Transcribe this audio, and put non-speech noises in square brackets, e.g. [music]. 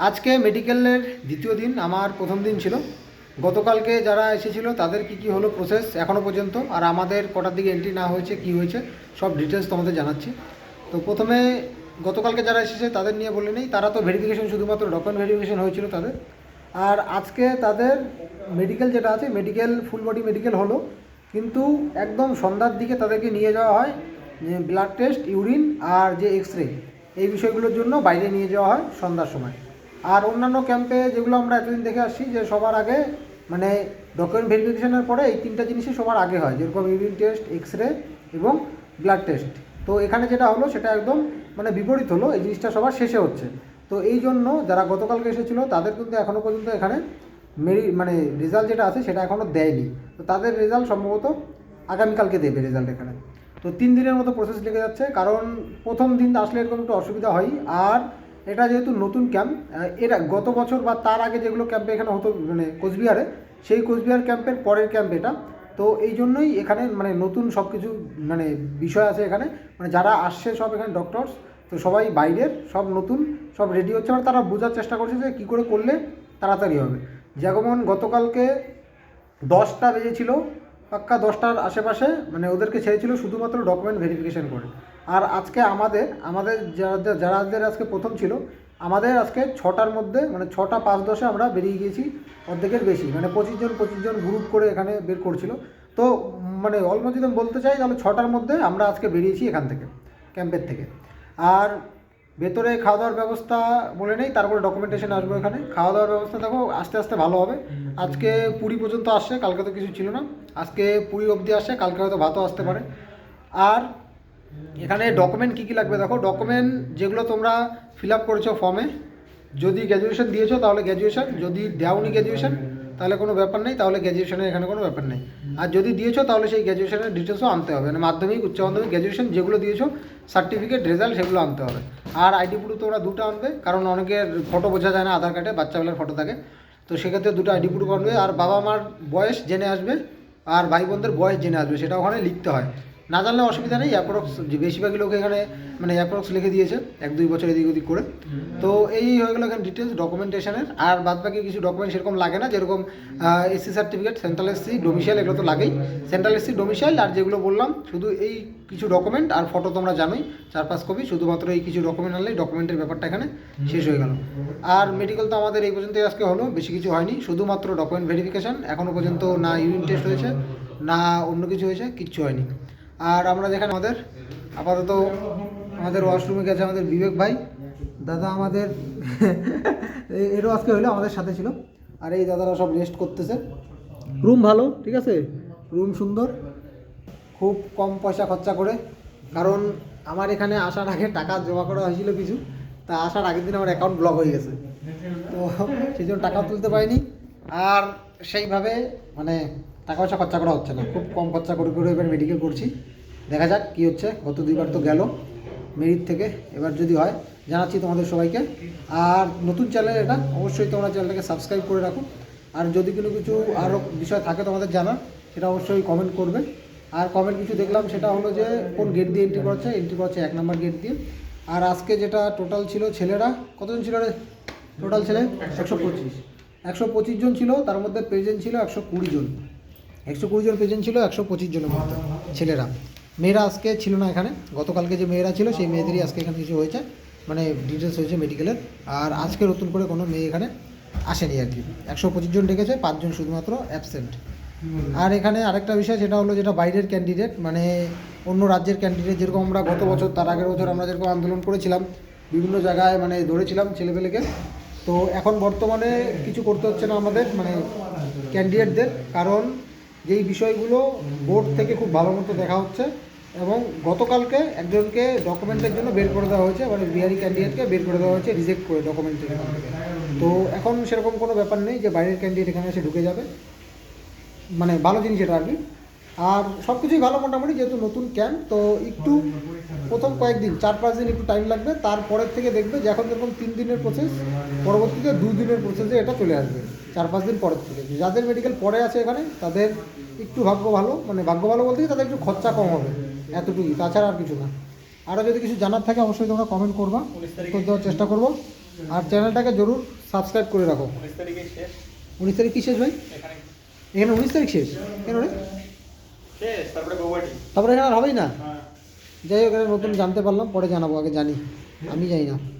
আজকে মেডিকেলের দ্বিতীয় দিন, আমার প্রথম দিন ছিল। গতকালকে যারা এসেছিল, তাদের কি কি হলো প্রসেস এখনও পর্যন্ত, আর আমাদের কটার দিকে এন্ট্রি না হয়েছে, কি হয়েছে, সব ডিটেলস তোমাদের জানাচ্ছি। তো প্রথমে গতকালকে যারা এসেছে, তাদের নিয়ে বলে নেই। তারা তো ভেরিফিকেশন শুধুমাত্র ডকুমেন্ট ভেরিফিকেশন হয়েছিল তাদের। আর আজকে তাদের মেডিকেল যেটা আছে মেডিকেল ফুল বডি মেডিকেল হলো। কিন্তু একদম সন্ধ্যার দিকে তাদেরকে নিয়ে যাওয়া হয় ব্লাড টেস্ট ইউরিন আর যে এক্স রে এই বিষয়গুলোর জন্য বাইরে নিয়ে যাওয়া হয় সন্ধ্যার সময়। আর অন্যান্য ক্যাম্পে যেগুলো আমরা এতদিন দেখে আসছি, যে সবার আগে মানে ডকুমেন্ট ভেরিফিকেশনের পরে এই তিনটা জিনিসই সবার আগে হয়, যেরকম ইউরিন টেস্ট এক্স রে এবং ব্লাড টেস্ট তো এখানে যেটা হলো, সেটা একদম মানে বিপরীত হলো, এই জিনিসটা সবার শেষে হচ্ছে। তো এই জন্য যারা গতকালকে এসেছিল, তাদের কিন্তু এখনও পর্যন্ত এখানে মেরি মানে রেজাল্ট যেটা আছে, সেটা এখনও দেয়নি। তো তাদের রেজাল্ট সম্ভবত আগামীকালকে দেবে রেজাল্ট এখানে। তো তিন দিনের মতো প্রসেস লেগে যাচ্ছে, কারণ প্রথম দিন আসলে এরকম একটু অসুবিধা হয়। আর এটা যেহেতু নতুন ক্যাম্প এরা গত বছর বা তার আগে যেগুলো ক্যাম্পে এখানে হতো মানে কোচবিহারে, সেই কোচবিহার ক্যাম্পের পরের ক্যাম্প এটা। তো এই জন্যই এখানে মানে নতুন সব কিছু মানে বিষয় আছে এখানে। মানে যারা আসছে সব এখানে ডক্টরস তো সবাই বাইরের, সব নতুন, সব রেডি হচ্ছে। মানে তারা বোঝার চেষ্টা করছে যে কী করে করলে তাড়াতাড়ি হবে। যেমন গতকালকে দশটা বেজেছিল, পাক্কা দশটার আশেপাশে মানে ওদেরকে ছেড়েছিল শুধুমাত্র ডকুমেন্ট ভেরিফিকেশন করে। আর আজকে আমাদের আমাদের যারা, যারাদের আজকে প্রথম ছিল, আমাদের আজকে ছটার মধ্যে মানে ছটা পাঁচ দশে আমরা বেরিয়ে গিয়েছি অর্ধেকের বেশি মানে পঁচিশ জন পঁচিশ জন গ্রুপ করে এখানে বের করছিল। তো মানে অলমোস্ট যদি বলতে চাই, তাহলে ছটার মধ্যে আমরা আজকে বেরিয়েছি এখান থেকে, ক্যাম্পের থেকে। আর ভেতরে খাওয়া দাওয়ার ব্যবস্থা বলে নেই, তারপরে ডকুমেন্টেশন আসব এখানে খাওয়া দাওয়ার ব্যবস্থা দেখো, আস্তে আস্তে ভালো হবে। আজকে পুরী পর্যন্ত আসছে, কালকে তো কিছু ছিল না। আজকে পুরী অবধি আসছে, কালকে হয়তো ভাতও আসতে পারে। আর এখানে ডকুমেন্ট কী কী লাগবে দেখো? ডকুমেন্ট যেগুলো তোমরা ফিল আপ করেছ ফর্মে যদি গ্র্যাজুয়েশন দিয়েছ তাহলে গ্র্যাজুয়েশন যদি দেওনি গ্র্যাজুয়েশন তাহলে কোনো ব্যাপার নেই, তাহলে গ্র্যাজুয়েশনের এখানে কোনো ব্যাপার নেই। আর যদি দিয়েছ তাহলে সেই গ্র্যাজুয়েশনের ডিটেলসও আনতে হবে মানে মাধ্যমিক, উচ্চ মাধ্যমিক গ্র্যাজুয়েশন যেগুলো দিয়েছ সার্টিফিকেট রেজাল্ট সেগুলো আনতে হবে। আর আইডি প্রুফ তোমরা দুটো আনবে, কারণ অনেকের ফটো বোঝা যায় না, আধার কার্ডে বাচ্চাবেলার ফটো থাকে। তো সেক্ষেত্রে দুটো আইডি প্রুফ আনবে, আর বাবা মার বয়স জেনে আসবে, আর ভাই বোনদের বয়স জেনে আসবে, সেটা ওখানে লিখতে হয়। না জানলে অসুবিধা নেই অ্যাপ্রক্স বেশিরভাগই লোক এখানে মানে অ্যাপ্রক্স লিখে দিয়েছে এক দুই বছর এদিক ওদিক করে। তো এই হয়ে গেলো এখানে ডিটেলস ডকুমেন্টেশনের আর বাদ বাকি কিছু ডকুমেন্ট সেরকম লাগে না যেরকম SC certificate central SC domicile এগুলো তো লাগেই। সেন্ট্রাল এসসি ডোমিসাইল আর যেগুলো বললাম শুধু এই কিছু ডকুমেন্ট আর ফটো তোমরা জানোই চার পাঁচ কপি শুধুমাত্র এই কিছু ডকুমেন্ট আনলেই ডকুমেন্টের ব্যাপারটা এখানে শেষ হয়ে গেল। আর মেডিকেল তো আমাদের এই পর্যন্তই আজকে হলো বেশি কিছু হয়নি শুধুমাত্র ডকুমেন্ট ভেরিফিকেশান এখনও পর্যন্ত না ইউরিন টেস্ট হয়েছে না অন্য কিছু হয়েছে কিচ্ছু হয়নি। আর আমরা যেখানে আমাদের আপাতত আমাদের ওয়াশরুমে গেছে আমাদের বিবেক ভাই। দাদা আমাদের [laughs] এরও আজকে হলো আমাদের সাথে ছিল। আর এই দাদারা সব রেস্ট করতেছে। রুম ভালো, ঠিক আছে? রুম সুন্দর। খুব কম পয়সা খরচা করে। কারণ আমার এখানে আসার আগে টাকা জমা করা হয়েছিল কিছু। তা আসার আগের দিন আমার অ্যাকাউন্ট ব্লক হয়ে গেছে। তো সেই জন্য টাকাও তুলতে পারিনি। আর সেইভাবে মানে টাকা পয়সা খরচা করা হচ্ছে না। খুব কম খরচা করে করে এবার মেডিকেল করছি। দেখা যাক কী হচ্ছে, গত দুইবার তো গেল মেরিট থেকে। এবার যদি হয়, জানাচ্ছি তোমাদের সবাইকে। আর নতুন চ্যানেল এটা অবশ্যই তোমরা চ্যানেলটাকে সাবস্ক্রাইব করে রাখো। আর যদি কোনো কিছু আরও বিষয় থাকে তোমাদের জানার, সেটা অবশ্যই কমেন্ট করবে। আর কমেন্ট কিছু দেখলাম, সেটা হলো যে, কোন গেট দিয়ে এন্ট্রি করছে এন্ট্রি করছে এক নম্বর গেট দিয়ে। আর আজকে যেটা টোটাল ছিল ছেলেরা, কতজন ছিল রে? টোটাল ছেলে? একশো পঁচিশ। একশো পঁচিশ জন ছিল, তার মধ্যে প্রেজেন্ট ছিল একশো কুড়ি জন। একশো কুড়ি জন প্রেজেন্ট ছিল, একশো পঁচিশ জনের মধ্যে ছেলেরা। মেয়েরা আজকে ছিল না এখানে গতকালকে যে মেয়েরা ছিল সেই মেয়েদেরই আজকে এখানে কিছু হয়েছে মানে ডিটেলস হয়েছে মেডিকেলের আর আজকে নতুন করে কোনো মেয়ে এখানে আসেনি আর কি। একশো পঁচিশ জন ডেকেছে পাঁচজন শুধুমাত্র অ্যাবসেন্ট আর এখানে আরেকটা বিষয় সেটা হলো যেটা বাইরের ক্যান্ডিডেট মানে অন্য রাজ্যের ক্যান্ডিডেট যেরকম আমরা গত বছর তার আগের বছর আমরা যেরকম আন্দোলন করেছিলাম বিভিন্ন জায়গায় মানে ধরেছিলাম ছেলেপেলেকে। তো এখন বর্তমানে কিছু করতে হচ্ছে না আমাদের মানে ক্যান্ডিডেটদের কারণ যেই বিষয়গুলো বোর্ড থেকে খুব ভালো মতো দেখা হচ্ছে এবং গতকালকে একজনকে ডকুমেন্টের জন্য বের করে দেওয়া হয়েছে মানে বিহারি ক্যান্ডিডেটকে বের করে দেওয়া হয়েছে রিজেক্ট করে ডকুমেন্টের তো এখন সেরকম কোনো ব্যাপার নেই যে বাইরের ক্যান্ডিডেট এখানে এসে ঢুকে যাবে। মানে ভালো জিনিস এটা আর কি। আর সব কিছুই ভালো মোটামুটি যেহেতু নতুন ক্যাম্প তো একটু প্রথম কয়েকদিন চার পাঁচ দিন একটু টাইম লাগবে তারপরের থেকে দেখবে যে এখন যেরকম তিন দিনের প্রসেস পরবর্তীতে দু দিনের প্রসেসে এটা চলে আসবে চার পাঁচ দিন পরের থেকে। যাদের মেডিকেল পরে আছে এখানে তাদের একটু ভাগ্য ভালো মানে ভাগ্য ভালো বলতে তাদের একটু খরচা কম হবে এতটুকুই তাছাড়া আর কিছু না। আরও যদি কিছু জানার থাকে অবশ্যই তোমরা কমেন্ট করবা উত্তর দেওয়ার চেষ্টা করব। আর চ্যানেলটাকে জরুর সাবস্ক্রাইব করে রাখো। উনিশ তারিখে কী শেষ ভাই? এখানে উনিশ তারিখ শেষ? কেন রে? তারপরে এখানে আর হবেই না। হ্যাঁ। যাই হোক নতুন জানতে পারলাম পরে জানাব আগে জানি। আমি জানি না।